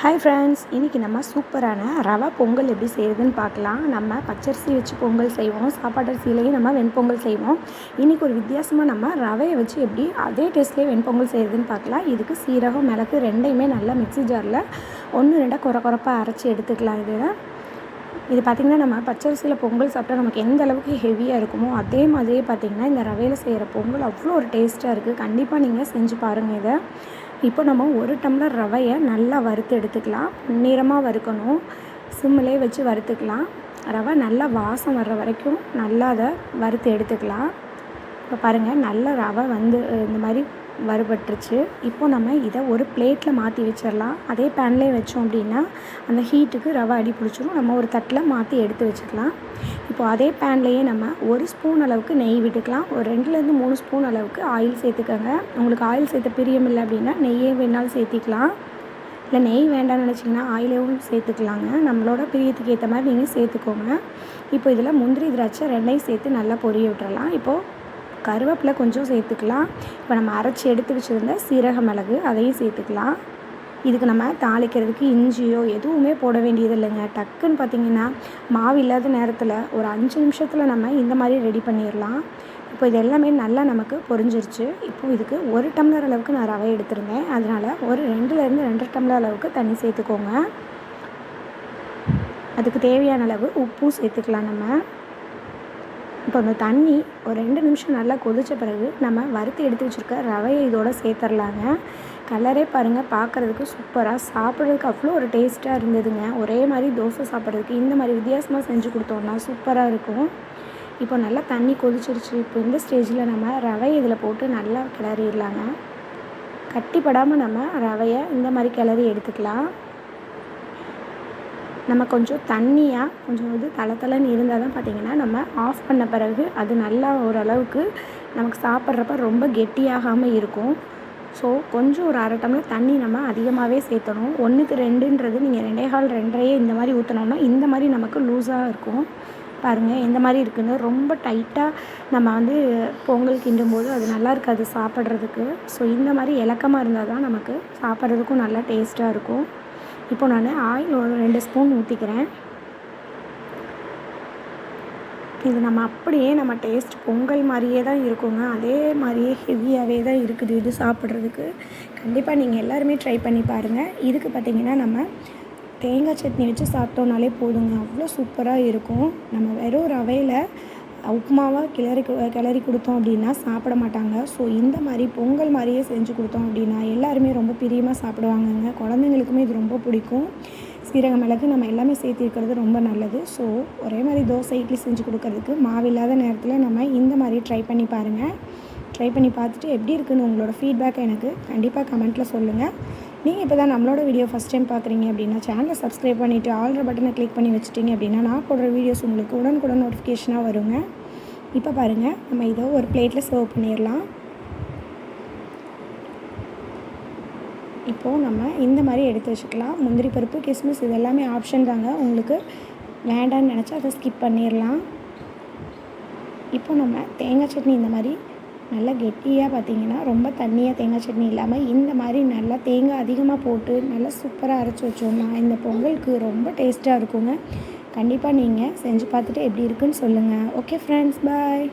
Hi friends இன்றைக்கி நம்ம சூப்பரான ரவா பொங்கல் எப்படி செய்கிறதுன்னு பார்க்கலாம். நம்ம பச்சரிசி வச்சு பொங்கல் செய்வோம் சாப்பாட்டரிசியிலையும் நம்ம வெண்பொங்கல் செய்வோம். இன்றைக்கி ஒரு வித்தியாசமாக நம்ம ரவையை வச்சு எப்படி அதே டேஸ்ட்லேயே வெண்பொங்கல் செய்யுதுன்னு பார்க்கலாம். இதுக்கு சீரகம் மிளகு ரெண்டையுமே நல்லா மிக்ஸி ஜாரில் ஒன்று ரெண்டாக குறை குறைப்பாக அரைச்சி எடுத்துக்கலாம் இதில் இது பார்த்திங்கன்னா நம்ம பச்சரிசியில் பொங்கல் சாப்பிட்டா நமக்கு எந்த அளவுக்கு ஹெவியாக இருக்குமோ அதே மாதிரியே பார்த்திங்கன்னா இந்த ரவையில் செய்கிற பொங்கல் அவ்வளோ ஒரு டேஸ்ட்டாக இருக்குது கண்டிப்பாக நீங்கள் செஞ்சு பாருங்கள் இதை. இப்போ நம்ம ஒரு டம்ளர் ரவையை நல்லா வறுத்து எடுத்துக்கலாம். நிறமாக வறுக்கணும். சிம்மிலே வச்சு வறுத்துக்கலாம். ரவை நல்லா வாசம் வர்ற வரைக்கும் நல்லா அதை வறுத்து எடுத்துக்கலாம். இப்போ பாருங்கள் நல்ல ரவை வந்து இந்த மாதிரி வறுபட்டுருச்சு. இப்போ நம்ம இதை ஒரு பிளேட்டில் மாற்றி வச்சிடலாம். அதே பேன்லேயே வச்சோம் அப்படின்னா அந்த ஹீட்டுக்கு ரவை அடி பிடிச்சிரும். நம்ம ஒரு தட்டில் மாற்றி எடுத்து வச்சுக்கலாம் இப்போ அதே பேன்லேயே நம்ம ஒரு ஸ்பூன் அளவுக்கு நெய் விட்டுக்கலாம். ஒரு ரெண்டுலேருந்து மூணு ஸ்பூன் அளவுக்கு ஆயில் சேர்த்துக்கோங்க. உங்களுக்கு ஆயில் சேர்த்த பிரியம் இல்லை அப்படின்னா நெய்யே வேணாலும் சேர்த்திக்கலாம். இல்லை நெய் வேண்டாம்னு நினச்சிங்கன்னா ஆயிலையும் சேர்த்துக்கலாங்க. நம்மளோட பிரியத்துக்கு ஏற்ற மாதிரி நீங்கள் சேர்த்துக்கோங்க. இப்போ இதில் முந்திரி திராட்சை ரெண்டையும் சேர்த்து நல்லா பொரிய விட்டுறலாம். இப்போது கருவேப்பிலை கொஞ்சம் சேர்த்துக்கலாம். இப்போ நம்ம அரைச்சி எடுத்து வச்சுருந்த சீரக மிளகு அதையும் சேர்த்துக்கலாம். இதுக்கு நம்ம தாளிக்கிறதுக்கு இஞ்சியோ எதுவுமே போட வேண்டியது இல்லைங்க டக்குன்னு பார்த்திங்கன்னா மாவு இல்லாத நேரத்தில் ஒரு அஞ்சு நிமிஷத்தில் நம்ம இந்த மாதிரி ரெடி பண்ணிடலாம். இப்போ இது எல்லாமே நல்லா நமக்கு பொரிஞ்சிருச்சு. இப்போ இதுக்கு ஒரு டம்ளர் அளவுக்கு நான் ரவை எடுத்திருந்தேன். அதனால் ஒரு ரெண்டுலேருந்து ரெண்டரை டம்ளர் அளவுக்கு தண்ணி சேர்த்துக்கோங்க. அதுக்கு தேவையான அளவு உப்பும் சேர்த்துக்கலாம் நம்ம. இப்போ அந்த தண்ணி ஒரு ரெண்டு நிமிஷம் நல்லா கொதித்த பிறகு நம்ம வறுத்து எடுத்து வச்சுருக்க ரவையை இதோட சேர்த்துர்லாங்க கலரே பாருங்கள் பார்க்குறதுக்கு சூப்பராக சாப்பிட்றதுக்கு அவ்வளோ ஒரு டேஸ்ட்டாக இருந்ததுங்க. ஒரே மாதிரி தோசை சாப்பிட்றதுக்கு இந்த மாதிரி வித்தியாசமாக செஞ்சு கொடுத்தோம்னா சூப்பராக இருக்கும். இப்போ நல்லா தண்ணி கொதிச்சிருச்சு. இப்போ இந்த ஸ்டேஜில் நம்ம ரவை இதில் போட்டு நல்லா கிளறிடலாங்க. கட்டிப்படாமல் நம்ம ரவையை இந்த மாதிரி கிளறி எடுத்துக்கலாம். நம்ம கொஞ்சம் தண்ணியாக கொஞ்சம் இது தளத்தலன்னு இருந்தால் தான் பார்த்திங்கன்னா நம்ம ஆஃப் பண்ண பிறகு அது நல்லா ஓரளவுக்கு நமக்கு சாப்பிட்றப்ப ரொம்ப கெட்டியாகாமல் இருக்கும். ஸோ கொஞ்சம் ஒரு அரை டம்ளர் தண்ணி நம்ம அதிகமாகவே சேர்த்தணும். ஒன்றுக்கு ரெண்டுன்றது நீங்கள் ரெண்டே கால் ரெண்டரையே இந்த மாதிரி ஊற்றினோம்னா இந்த மாதிரி நமக்கு லூஸாக இருக்கும். பாருங்கள் எந்த மாதிரி இருக்குன்னு. ரொம்ப டைட்டாக நம்ம வந்து பொங்கல் கிண்டும் போது அது நல்லா இருக்காது சாப்பிட்றதுக்கு. ஸோ இந்த மாதிரி இலக்கமாக இருந்தால் தான் நமக்கு சாப்பிட்றதுக்கும் நல்லா டேஸ்ட்டாக இருக்கும். இப்போ நான் ஆயில் ஒரு ரெண்டு ஸ்பூன் ஊற்றிக்கிறேன் இது நம்ம அப்படியே நம்ம டேஸ்ட் பொங்கல் மாதிரியே தான் இருக்குங்க. அதே மாதிரியே ஹெவியாகவே தான் இருக்குது இது சாப்பிட்றதுக்கு. கண்டிப்பாக நீங்கள் எல்லாருமே ட்ரை பண்ணி பாருங்கள் இதுக்கு பார்த்திங்கன்னா நம்ம தேங்காய் சட்னி வச்சு சாப்பிட்டோன்னாலே போதுங்க. அவ்வளோ சூப்பராக இருக்கும். நம்ம வெறும் ரவையில் உப்புமாவாக கிளறி கிளறி கொடுத்தோம் அப்படின்னா சாப்பிட மாட்டாங்க. ஸோ இந்த மாதிரி பொங்கல் மாதிரியே செஞ்சு கொடுத்தோம் அப்படின்னா எல்லாருமே ரொம்ப பிரியமாக சாப்பிடுவாங்கங்க. குழந்தைங்களுக்குமே இது ரொம்ப பிடிக்கும். சீரக மிளகு நம்ம எல்லாமே சேர்த்திருக்கிறது ரொம்ப நல்லது. ஸோ ஒரே மாதிரி தோசை இட்லி செஞ்சு கொடுக்கறதுக்கு மாவில்லாத நேரத்தில் நம்ம இந்த மாதிரி ட்ரை பண்ணி பாருங்கள் ட்ரை பண்ணி பார்த்துட்டு எப்படி இருக்குன்னு உங்களோட ஃபீட்பேக்கை எனக்கு கண்டிப்பாக கமெண்ட்டில் சொல்லுங்கள் நீங்கள் இப்போ தான் நம்மளோட வீடியோ ஃபஸ்ட் டைம் பார்க்குறீங்க அப்படின்னா சேனலை சப்ஸ்கிரைப் பண்ணிவிட்டு ஆல்ரெடி பட்டனை கிளிக் பண்ணி வச்சுட்டிங்க அப்படின்னா நான் போடுற வீடியோஸ் உங்களுக்கு உடனுக்குடன் நோட்டிஃபிகேஷனாக வருங்க. இப்போ பாருங்கள் நம்ம இதை ஒரு பிளேட்டில் சர்வ் பண்ணிடலாம். இப்போது நம்ம இந்த மாதிரி எடுத்து வச்சுக்கலாம். முந்திரி பருப்பு கிஸ்மிஸ் இது எல்லாமே ஆப்ஷன் தாங்க. உங்களுக்கு வேண்டான்னு நினச்சா அதை ஸ்கிப் பண்ணிடலாம். இப்போ நம்ம தேங்காய் சட்னி இந்த மாதிரி நல்லா கெட்டியாக பார்த்தீங்கன்னா ரொம்ப தண்ணியாக தேங்காய் சட்னி இல்லாமல் இந்த மாதிரி நல்லா தேங்காய் அதிகமாக போட்டு நல்லா சூப்பராக அரைச்சி வச்சோம்னா இந்த பொங்கலுக்கு ரொம்ப டேஸ்ட்டாக இருக்குங்க. கண்டிப்பாக நீங்கள் செஞ்சு பார்த்துட்டு எப்படி இருக்குன்னு சொல்லுங்கள் ஓகே ஃப்ரெண்ட்ஸ் பாய்